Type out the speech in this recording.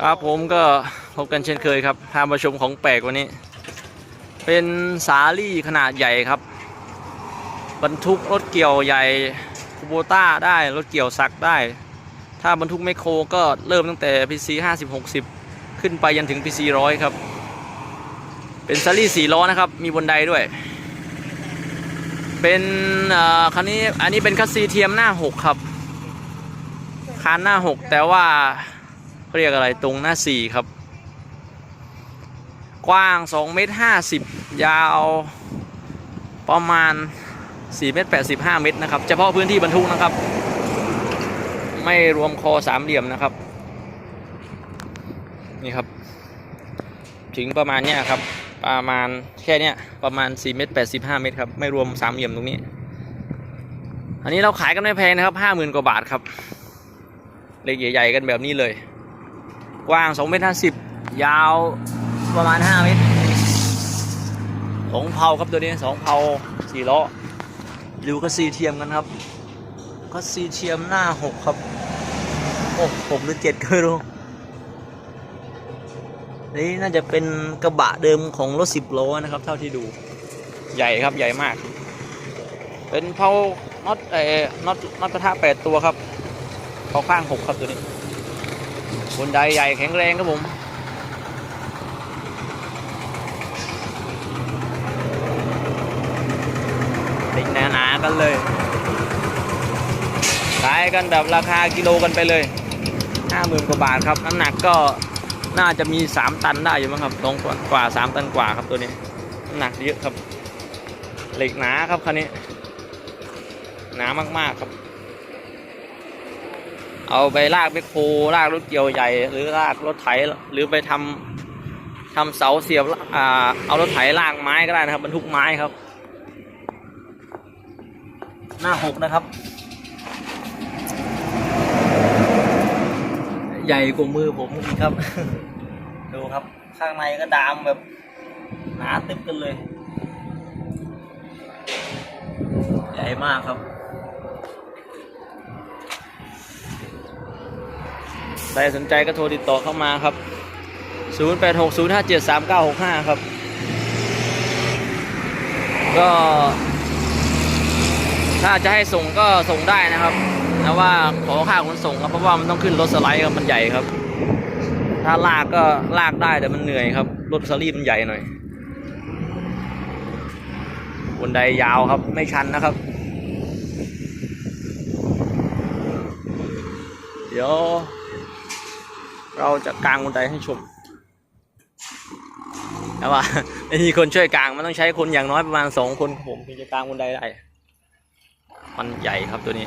ครับผมก็พบกันเช่นเคยครับพามาชมของแปลกวันนี้ เป็นสาลี่ขนาดใหญ่ครับ บรรทุกรถเกี่ยวใหญ่คูโบต้าได้รถเกี่ยวซักได้ ถ้าบรรทุกไมโครก็เริ่มตั้งแต่ PC 50 60 ขึ้นไปยันถึง PC 100 ครับ เป็นสาลี่สี่ล้อนะครับ มีบนไดด้วย เป็นคันนี้อันนี้เป็นคัสซีเทียมหน้า 6 ครับ คานหน้า 6 แต่ว่า เขาเรียกอะไรตรงหน้า4ครับ กว้าง2เมตร50 ยาวประมาณ4เมตร85 เมตรนะครับ เฉพาะพื้นที่บรรทุกนะครับ ไม่รวมคอสามเหลี่ยมนะครับ นี่ครับ ถึงประมาณเนี้ยครับ ประมาณแค่เนี้ยประมาณ4เมตร85 เมตรครับ ไม่รวมสามเหลี่ยมตรงนี้ อันนี้เราขายกันไม่แพงนะครับ 50,000 กว่าบาทครับ เล็กใหญ่ๆกันแบบนี้เลย กว้าง2เมตร50 ยาวประมาณ 5 เมตรสองเผาครับตัวนี้สองเผาสี่ล้อดูก็ซีเทียมกันครับ ก็ซีเทียมหน้า6ครับโอ้หกหรือเจ็ดก็ไม่รู้นี่น่าจะเป็นกระบะเดิมของรถสิบล้อนะครับ เท่าที่ดูใหญ่ครับใหญ่มาก เป็นเพาน็อตเอ่อน็อตน็อตกระทะแปดตัวครับเพาข้างหกครับตัวนี้ บนไดใหญ่แข็งแรงครับผมติดหนาๆกันเลยขายกันแบบราคากิโลกันไปเลยห้าหมื่นกว่าบาทครับน้ำหนักก็น่าจะมี 3 ตันได้อยู่มั้งครับสองกว่า 3 ตันกว่าครับตัวนี้น้ำหนักเยอะครับ เหล็กหนาครับคันนี้ หนามากๆครับ เอาไปลากไปโครลากรถเกี่ยวใหญ่ หรือลากรถไถหรือไปทำทำเสาเสียบอ่าเอารถไถลากไม้ก็ได้นะครับบรรทุกไม้ครับ หน้าหกนะครับ ใหญ่กว่ามือผมอีกครับ ดูครับข้างในก็ดามแบบหนาตึ๊บกันเลย ใหญ่มากครับ ใครสนใจก็โทรติดต่อเข้ามาครับ 0860573965 ครับ ก็ ถ้าจะให้ส่งก็ส่งได้นะครับแต่ว่าขอค่าขนส่งครับเพราะว่ามันต้องขึ้นรถสไลด์ครับมันใหญ่ครับ ถ้าลากก็ลากได้แต่มันเหนื่อยครับ รถสลีมันใหญ่หน่อยบนไดยาวครับไม่ชันนะครับ เดี๋ยว เราจะกางบนไดให้ชมแต่ว่าไม่มีคนช่วยกางมันต้องใช้คนอย่างน้อยประมาณสองคนครับผมถึงจะกางบนไดได้ มันใหญ่ครับตัวนี้